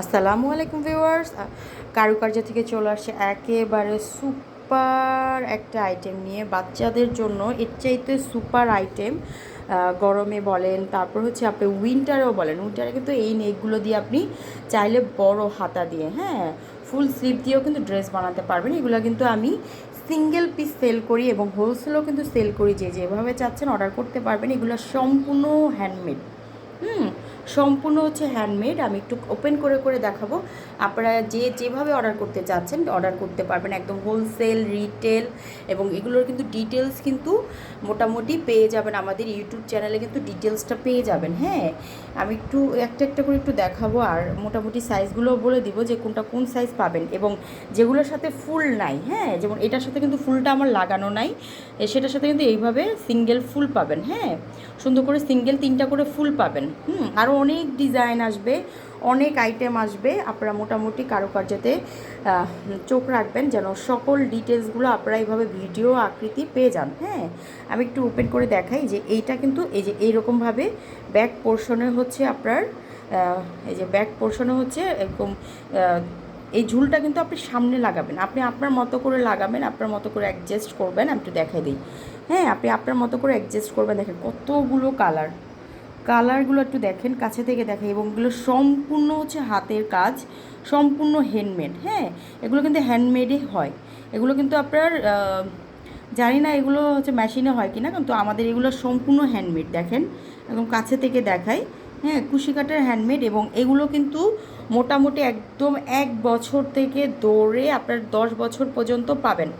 আসসালামু আলাইকুম ভিউয়ার্স। কারুকার্য থেকে চলে আসছে একেবারে সুপার একটা আইটেম নিয়ে বাচ্চাদের জন্য। এর চাইতে সুপার আইটেম গরমে বলেন, তারপর হচ্ছে আপনি উইন্টারেও বলেন। উইন্টারে কিন্তু এই নেকগুলো দিয়ে আপনি চাইলে বড় হাতা দিয়ে হ্যাঁ ফুল স্লিভ দিয়েও কিন্তু ড্রেস বানাতে পারবেন। এগুলো কিন্তু আমি সিঙ্গেল পিস সেল করি এবং হোলসেলও কিন্তু সেল করি। যে যেভাবে চাচ্ছেন অর্ডার করতে পারবেন। এগুলো সম্পূর্ণ হ্যান্ডমেড হুম সম্পূর্ণ হচ্ছে হ্যান্ডমেড আমি একটু ওপেন করে করে দেখাবো। আপনারা যে যেভাবে অর্ডার করতে চাচ্ছেন অর্ডার করতে পারবেন একদম হোলসেল রিটেল এবং এগুলোর কিন্তু ডিটেলস কিন্তু মোটামুটি পেয়ে যাবেন আমাদের ইউটিউব চ্যানেলে কিন্তু ডিটেলসটা পেয়ে যাবেন হ্যাঁ? আমি একটু, একটা একটা করে একটু দেখাবো আর মোটামুটি সাইজগুলো বলে দিব যে কোনটা কোন সাইজ পাবেন এবং যেগুলোর সাথে ফুল নাই হ্যাঁ? যেমন এটার সাথে কিন্তু ফুলটা আমার লাগানো নাই। সেটার সাথে কিন্তু এইভাবে সিঙ্গেল ফুল পাবেন হ্যাঁ? সুন্দর করে সিঙ্গেল তিনটা করে ফুল পাবেন, হুম? আরও অনেক ডিজাইন আসবে, অনেক আইটেম আসবে, আপনারা মোটামুটি কারুকার্যতে চোখ রাখবেন যেন সকল ডিটেলসগুলো আপনারা এইভাবে ভিডিও আকৃতি পেয়ে যান হ্যাঁ? আমি একটু ওপেন করে দেখাই যে এইটা কিন্তু এই যে এইরকমভাবে ব্যাক পোর্শনে হচ্ছে আপনার এই যে ব্যাক পোর্শনে হচ্ছে এরকম এই ঝুলটা কিন্তু আপনি সামনে লাগাবেন, আপনি আপনার মতো করে লাগাবেন, আপনার মতো করে অ্যাডজাস্ট করবেন, আমি একটু দেখাই দিই হ্যাঁ? আপনি আপনার মতো করে অ্যাডজাস্ট করবেন, দেখেন কতগুলো কালার কালারগুলো একটু দেখেন, কাছে থেকে দেখেন। এবং এগুলো সম্পূর্ণ হচ্ছে হাতের কাজ, সম্পূর্ণ হ্যান্ডমেড হ্যাঁ? এগুলো কিন্তু হ্যান্ডমেডই হয়। এগুলো কিন্তু আপনার জানি না এগুলো হচ্ছে মেশিনে হয় কি না কিন্তু আমাদের এগুলো সম্পূর্ণ হ্যান্ডমেড দেখেন? একদম কাছে থেকে দেখাই হ্যাঁ? কুশি কাটার হ্যান্ডমেড এবং এগুলো কিন্তু মোটামুটি একদম এক বছর থেকে ধরে আপনার দশ বছর পর্যন্ত পাবেন।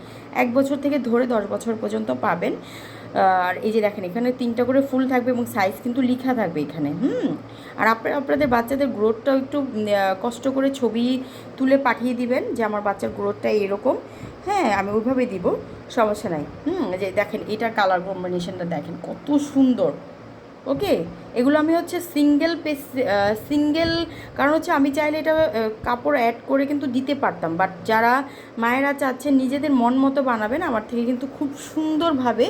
এক বছর থেকে ধরে দশ বছর পর্যন্ত পাবেন। আর এই যে দেখেন, এখানে তিনটা করে ফুল থাকবে এবং সাইজ কিন্তু লিখা থাকবে এখানে, হুম? আর আপনারা, আপনাদের বাচ্চাদের গ্রোথটাও একটু কষ্ট করে ছবি তুলে পাঠিয়ে দিবেন যে আমার বাচ্চার গ্রোথটা এরকম। হ্যাঁ আমি ওইভাবে দিব, সমস্যা নাই। হুম যে দেখেন, এটার কালার কম্বিনেশনটা দেখেন, কত সুন্দর। ওকে? এগুলো আমি হচ্ছে সিঙ্গেল পেস সিঙ্গেল কারণ হচ্ছে আমি চাইলে এটা কাপড় অ্যাড করে কিন্তু দিতে পারতাম। বাট যারা মায়েরা চাচ্ছেন নিজেদের মন মতো বানাবেন, আমার থেকে কিন্তু খুব সুন্দরভাবে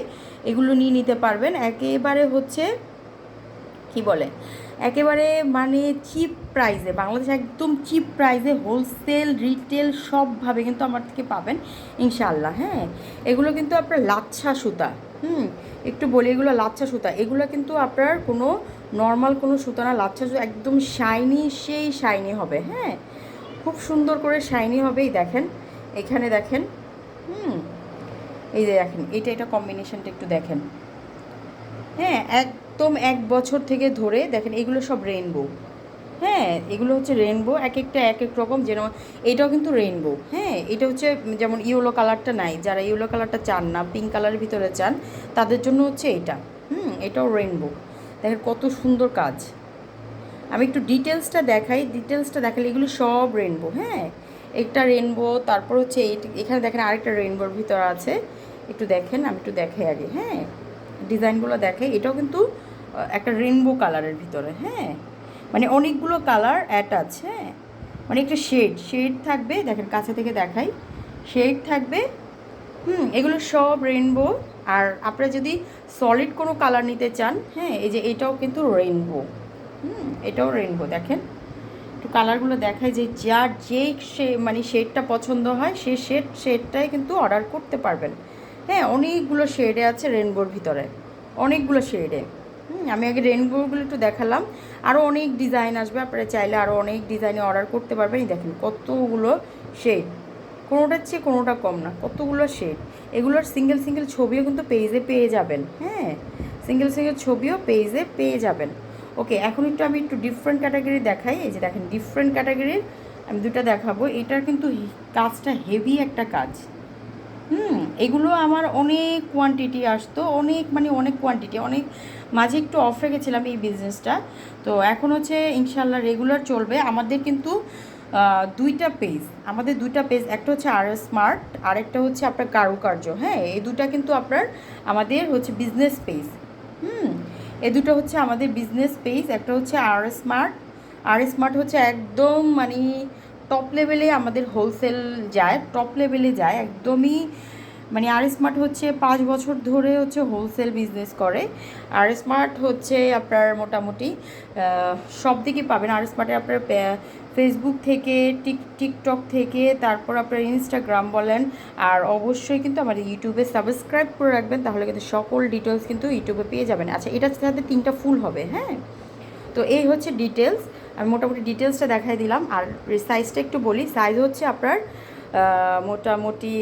এগুলো নিয়ে নিতে পারবেন। একেবারে হচ্ছে, কি বলে? একেবারে মানে চিপ প্রাইসে বাংলাদেশ একদম চিপ প্রাইসে হোলসেল রিটেল সবভাবে কিন্তু আমার থেকে পাবেন ইনশাল্লাহ হ্যাঁ? এগুলো কিন্তু আপনার লাচ্ছা সুতা। হুম, একটু বলি, এগুলো লাচ্ছা সুতা। এগুলো কিন্তু আপনার কোনো নর্মাল কোনো সুতা না, লাচ্ছা সুতা একদম শাইনি সেই শাইনি হবে হ্যাঁ? খুব সুন্দর করে শাইনি হবে এই দেখেন। এখানে দেখেন, হুম, এই যে দেখেন, এটা এটা কম্বিনেশনটা একটু দেখেন। হ্যাঁ একদম এক বছর থেকে ধরে, দেখেন, এগুলো সব রেইনবো হ্যাঁ এগুলো হচ্ছে রেইনবো এক একটা এক এক রকম যেন এটাও কিন্তু রেইনবো হ্যাঁ এটা হচ্ছে যেমন ইয়েলো কালারটা নাই, যারা ইয়েলো কালারটা চান না পিঙ্ক কালারের ভিতরে চান, তাদের জন্য হচ্ছে এটা, হুম, এটাও রেইনবো দেখেন কত সুন্দর কাজ, আমি একটু ডিটেলসটা দেখাই ডিটেলসটা দেখালে এগুলো সব রেনবো হ্যাঁ একটা রেনবো তারপর হচ্ছে এখানে দেখেন আরেকটা রেনবোর ভিতর আছে, একটু দেখেন, আমি একটু দেখাই আগে হ্যাঁ ডিজাইনগুলো দেখে এটাও কিন্তু একটা রেনবো কালারের ভিতরে হ্যাঁ মানে অনেকগুলো কালার অ্যাটাচ হ্যাঁ? মানে একটা শেড শেড থাকবে, দেখেন কাছে থেকে দেখাই শেড থাকবে, হুম, এগুলো সব রেনবো আর আপনারা যদি সলিড কোনো কালার নিতে চান হ্যাঁ এই যে এটাও কিন্তু রেনবো হুম, এটাও রেনবো দেখেন। একটু কালারগুলো দেখায় যে যার যে সে মানে শেডটা পছন্দ হয়, সে শেড শেডটাই কিন্তু অর্ডার করতে পারবেন। হ্যাঁ অনেকগুলো শেডে আছে রেনবোর ভিতরে, অনেকগুলো শেডে আমি আগে রেনবোগুলো একটু দেখালাম। আরও অনেক ডিজাইন আসবে, আপনারা চাইলে আরও অনেক ডিজাইনে অর্ডার করতে পারবেন। দেখেন, কতগুলো শেড কোনোটার চেয়ে কোনোটা কম না, কতগুলো শেড এগুলোর সিঙ্গেল সিঙ্গেল ছবিও কিন্তু পেজে পেয়ে যাবেন হ্যাঁ। সিঙ্গেল সিঙ্গেল ছবিও পেজে পেয়ে যাবেন। ওকে, এখন একটু আমি একটু ডিফারেন্ট ক্যাটাগরি দেখাই। এই যে দেখেন ডিফারেন্ট ক্যাটাগরির আমি দুটো দেখাবো। এটার কিন্তু কাজটা হেভি একটা কাজ। হুম, এগুলো আমার অনেক কোয়ান্টিটি আসতো, অনেক মানে অনেক কোয়ান্টিটি অনেক মাঝে একটু অফ রেখেছিলাম এই বিজনেসটা তো এখন হচ্ছে ইনশাল্লাহ রেগুলার চলবে। আমাদের কিন্তু দুইটা পেজ আমাদের দুইটা পেজ একটা হচ্ছে আর স্মার্ট আরেকটা হচ্ছে আপনার কারুকার্য। হ্যাঁ এই দুটা কিন্তু আপনার আমাদের হচ্ছে বিজনেস পেজ হুম এ দুটো হচ্ছে আমাদের বিজনেস পেজ একটা হচ্ছে আর স্মার্ট আর স্মার্ট হচ্ছে একদম মানে টপ লেভেলে আমাদের হোলসেল যায় টপ লেভেলে যায়, একদমই মানে আর স্মার্ট হচ্ছে পাঁচ বছর ধরে হচ্ছে হোলসেল বিজনেস করে, আর স্মার্ট হচ্ছে আপনার মোটামুটি সব দিকে পাবেন। আর স্মার্টে আপনার ফেসবুক থেকে, টিক টিকটক থেকে, তারপর আপনার ইনস্টাগ্রাম বলেন, আর অবশ্যই কিন্তু আমাদের ইউটিউবে সাবস্ক্রাইব করে রাখবেন, তাহলে কিন্তু সকল ডিটেলস কিন্তু ইউটিউবে পেয়ে যাবেন। আচ্ছা এটার সাথে তিনটা ফুল হবে হ্যাঁ? তো এই হচ্ছে ডিটেলস আমি মোটামুটি ডিটেলসটা দেখাই দিলাম। আর সাইজটা একটু বলি। সাইজ হচ্ছে আপনার মোটামুটি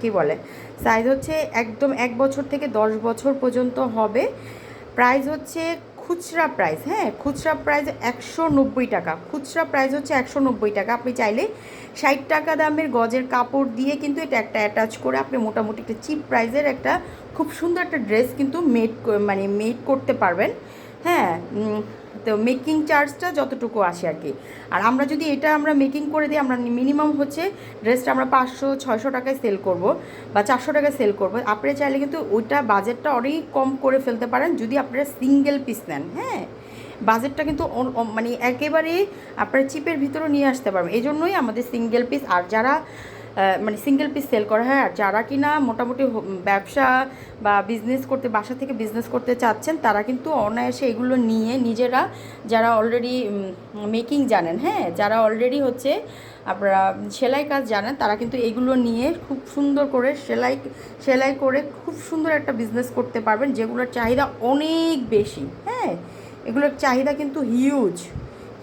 কি বলে? সাইজ হচ্ছে একদম এক বছর থেকে দশ বছর পর্যন্ত হবে। প্রাইস হচ্ছে খুচরা প্রাইস হ্যাঁ? খুচরা প্রাইস একশো নব্বই টাকা। খুচরা প্রাইস হচ্ছে একশো নব্বই টাকা। আপনি চাইলে ষাট টাকা দামের গজের কাপড় দিয়ে কিন্তু এটা একটা অ্যাটাচ করে আপনি মোটামুটি একটা চিপ প্রাইসের একটা খুব সুন্দর একটা ড্রেস কিন্তু মেড মানে মেড করতে পারবেন। হ্যাঁ তো মেকিং চার্জটা যতটুকু আসে আর কি। আর আমরা যদি এটা আমরা মেকিং করে দিই, আমরা মিনিমাম হচ্ছে ড্রেসটা আমরা পাঁচশো, ছয়শো টাকায় সেল করব বা চারশো টাকায় সেল করব। আপনি চাইলে কিন্তু ওইটা বাজেটটা অনেক কম করে ফেলতে পারেন যদি আপনারা সিঙ্গেল পিস নেন হ্যাঁ? বাজেটটা কিন্তু মানে একেবারে আপনারা চিপের ভিতরেও নিয়ে আসতে পারবেন। এই জন্যই আমাদের সিঙ্গেল পিস আর যারা মানে সিঙ্গেল পিস সেল করা, হয়? আর যারা কিনা মোটামুটি ব্যবসা বা বিজনেস করতে, বাসা থেকে বিজনেস করতে চাচ্ছেন, তারা কিন্তু অনায়াসে এগুলো নিয়ে নিজেরা যারা অলরেডি মেকিং জানেন হ্যাঁ? যারা অলরেডি হচ্ছে, আপনারা সেলাই কাজ জানেন, তারা কিন্তু এগুলো নিয়ে খুব সুন্দর করে সেলাই সেলাই করে খুব সুন্দর একটা বিজনেস করতে পারবেন, যেগুলোর চাহিদা অনেক বেশি হ্যাঁ? এগুলোর চাহিদা কিন্তু হিউজ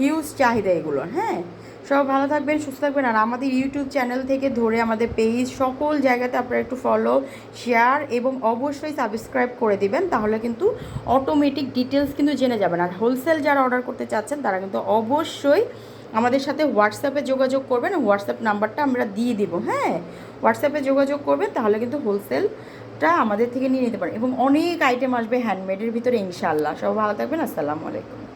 হিউজ চাহিদা এগুলোর হ্যাঁ? সব ভালো থাকবেন, সুস্থ থাকবেন। আর আমাদের ইউটিউব চ্যানেল থেকে ধরে আমাদের পেজ সকল জায়গাতে আপনারা একটু ফলো শেয়ার এবং অবশ্যই সাবস্ক্রাইব করে দিবেন। তাহলে কিন্তু অটোমেটিক ডিটেলস কিন্তু জেনে যাবেন। আর হোলসেল যারা অর্ডার করতে চাচ্ছেন, তারা কিন্তু অবশ্যই আমাদের সাথে হোয়াটসঅ্যাপে যোগাযোগ করবেন। হোয়াটসঅ্যাপ নাম্বারটা আমরা দিয়ে দিব হ্যাঁ? হোয়াটসঅ্যাপে যোগাযোগ করবেন, তাহলে কিন্তু হোলসেলটা আমাদের থেকে নিয়ে নিতে পারেন। এবং অনেক আইটেম আসবে হ্যান্ডমেডের ভিতরে ইনশাল্লাহ সব ভালো থাকবেন, আসসালামু আলাইকুম।